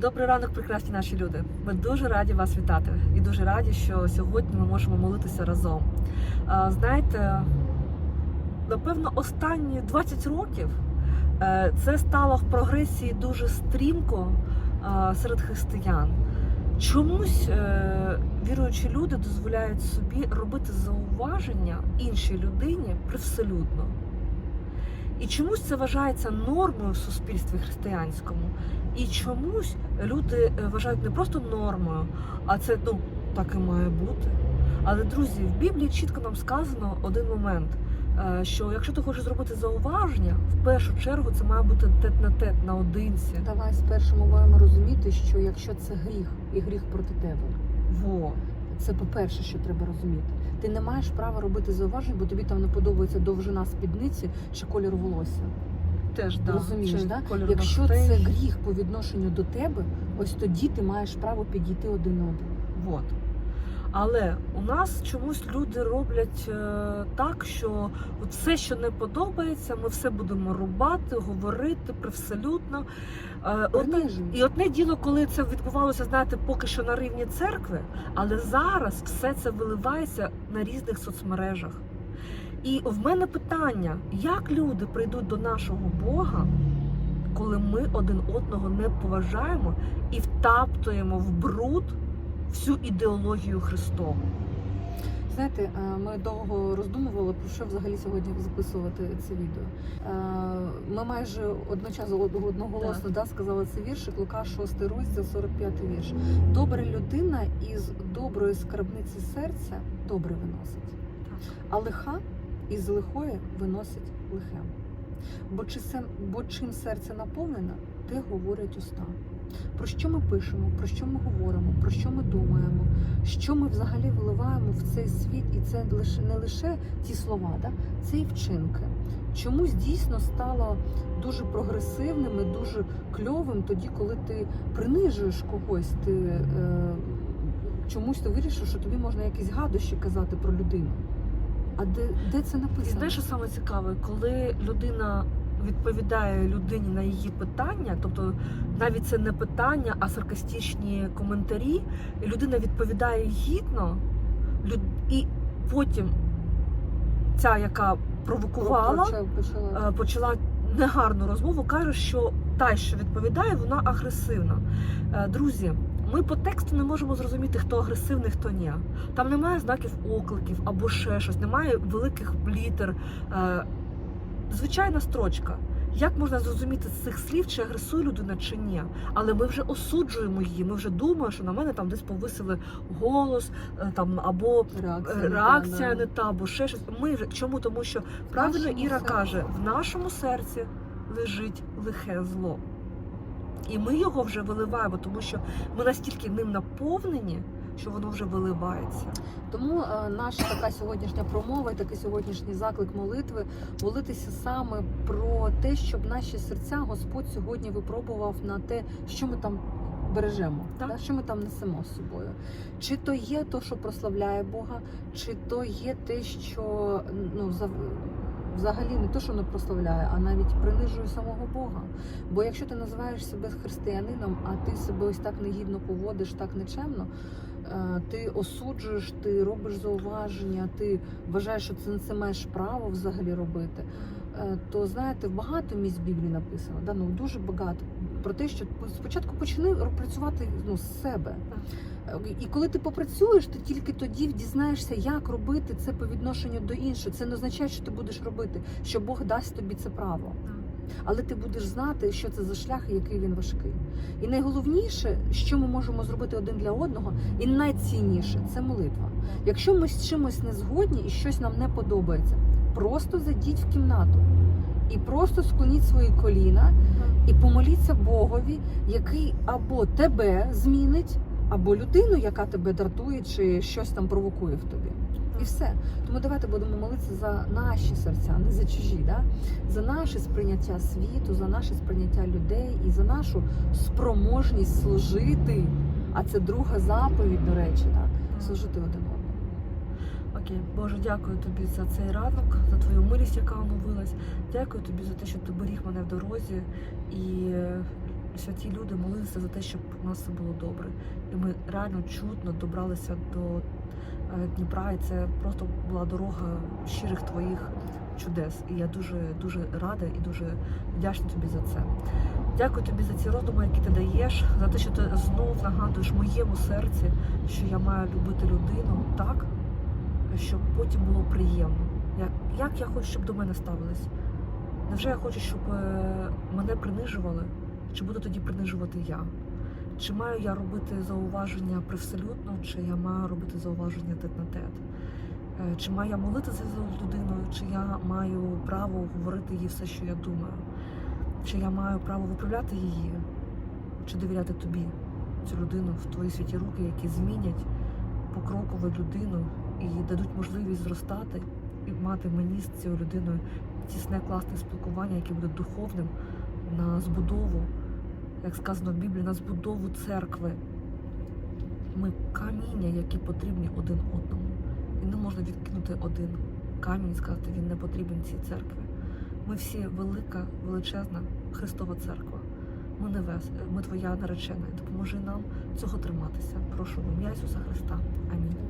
Добрий ранок, прекрасні наші люди. Ми дуже раді вас вітати і дуже раді, що сьогодні ми можемо молитися разом. Знаєте, напевно, останні 20 років е, це стало в прогресії дуже стрімко е, серед християн. Чомусь е, віруючі люди дозволяють собі робити зауваження іншій людині привселюдно. І чомусь це вважається нормою в суспільстві християнському. І чомусь люди е, вважають не просто нормою, а це ну так і має бути. Але друзі, в Біблії чітко нам сказано один момент, е, що якщо ти хочеш зробити зауваження, в першу чергу це має бути тет на тет наодинці. Давай спершу ми маємо розуміти, що якщо це гріх і гріх проти тебе, Во. Це по-перше, що треба розуміти. Ти не маєш права робити зауважень, бо тобі там не подобається довжина спідниці чи колір волосся. Теж да, Розумієш, да? Якщо це гріх по відношенню до тебе, ось тоді ти маєш право підійти один один. Вот. Але у нас чомусь люди роблять е, так, що от все, що не подобається, ми все будемо рубати, говорити привселюдно. Е, одне, і одне діло, коли це відбувалося, знаєте, поки що на рівні церкви, але зараз все це виливається на різних соцмережах. І в мене питання: як люди прийдуть до нашого Бога, коли ми один одного не поважаємо і втаптуємо в бруд всю ідеологію Христову? Знаєте, е, ми довго роздумували, про що взагалі сьогодні записувати це відео. Е, Ми майже одночасно од- одноголосно да, сказали цей віршик, Лука 6 розділ, 45 вірш. Добра людина із доброї скарбниці серця добре виносить, а лиха із лихої виносить лихе. Бо, чи чим серце наповнено, те говорять уста. Про що ми пишемо, про що ми говоримо, про що ми думаємо, що ми взагалі виливаємо в цей світ, і це лише не лише ті слова, да? це і вчинки. Чомусь дійсно стало дуже прогресивним і дуже кльовим тоді, коли ти принижуєш когось, ти е, чомусь ти вирішив, що тобі можна якісь гадощі казати про людину. А де, де це І написано? знаєш, що саме цікаве, коли людина відповідає людині на її питання, тобто навіть це не питання, а саркастичні коментарі, людина відповідає гідно, люд- і потім ця, яка провокувала, почала. е, почала негарну розмову, каже, що та, що відповідає, вона агресивна. Е, Друзі, ми по тексту не можемо зрозуміти, хто агресивний, хто ні. Там немає знаків окликів або ще щось, немає великих літер. Звичайна строчка. Як можна зрозуміти з цих слів, чи агресує людина, чи ні? Але ми вже осуджуємо її. Ми вже думаємо, що на мене там десь повисили голос, е, там або Реакція, Е, не та, не та, або ще щось. Ми вже чому? Тому що правильно нашому Іра серці. каже: в нашому серці лежить лихе зло. І ми його вже виливаємо, тому що ми настільки ним наповнені, що воно вже виливається. Тому е, наша така сьогоднішня промова і такий сьогоднішній заклик молитви молитися саме про те, щоб наші серця Господь сьогодні випробував на те, що ми там бережемо, Так. да, що ми там несемо з собою. Чи то є то, що прославляє Бога, чи то є те, що ну за. Взагалі не то, що не прославляє, а навіть принижує самого Бога. Бо якщо ти називаєш себе християнином, а ти себе ось так негідно поводиш, так нечемно, е, ти осуджуєш, ти робиш зауваження, ти вважаєш, що це, це маєш право взагалі робити. Е, То знаєте, багато місць в Біблії написано, да, ну дуже багато про те, що спочатку почни працювати ну, з себе. Е, І коли ти попрацюєш, ти тільки тоді дізнаєшся, як робити це по відношенню до іншого. Це не означає, що ти будеш робити, що Бог дасть тобі це право. Але ти будеш знати, що це за шлях і який він важкий. І найголовніше, що ми можемо зробити один для одного, і найцінніше це молитва. Якщо ми з чимось не згодні і щось нам не подобається, просто зайдіть в кімнату і просто склоніть свої коліна і помоліться Богові, який або тебе змінить, або людину, яка тебе дратує, чи щось там провокує в тобі. І все. Тому давайте будемо молитися за наші серця, не за чужі, да? за наше сприйняття світу, за наше сприйняття людей і за нашу спроможність служити. А це друга заповідь, до речі, да? служити один одному. Окей, Боже, дякую тобі за цей ранок, за твою милість, яка оновилась. Дякую тобі за те, що ти беріг мене в дорозі і е, святі люди молилися за те, щоб у нас все було добре. І ми реально чудно добралися до е, Дніпра, і це просто була дорога щирих твоїх чудес. І я дуже дуже рада і дуже вдячна тобі за це. Дякую тобі за ці роздуми, які ти даєш, за те, що ти знов нагадуєш моєму серці, що я маю любити людину так, щоб потім було приємно. Як, як я хочу, щоб до мене ставились? Невже я хочу, щоб е, мене принижували? Чи буду тоді принижувати я? Чи маю я робити зауваження привселюдно, чи я маю робити зауваження тет на тет? Е, Чи маю я молитися за людиною, чи я маю право говорити їй все, що я думаю? Чи я маю право виправляти її, чи довіряти тобі, цю людину в твої святі руки, які змінять покроково людину і дадуть можливість зростати і мати мені з цією людиною тісне класне спілкування, яке буде духовним на збудову, як сказано в Біблії, на збудову церкви. Ми каміння, які потрібні один одному. І не можна відкинути один камінь і сказати, він не потрібен цій церкві. Ми всі велика, величезна Христова церква. Ми не вес, ми твоя наречена. Допоможи нам цього триматися. Прошу в ім'я Ісуса Христа. Амінь.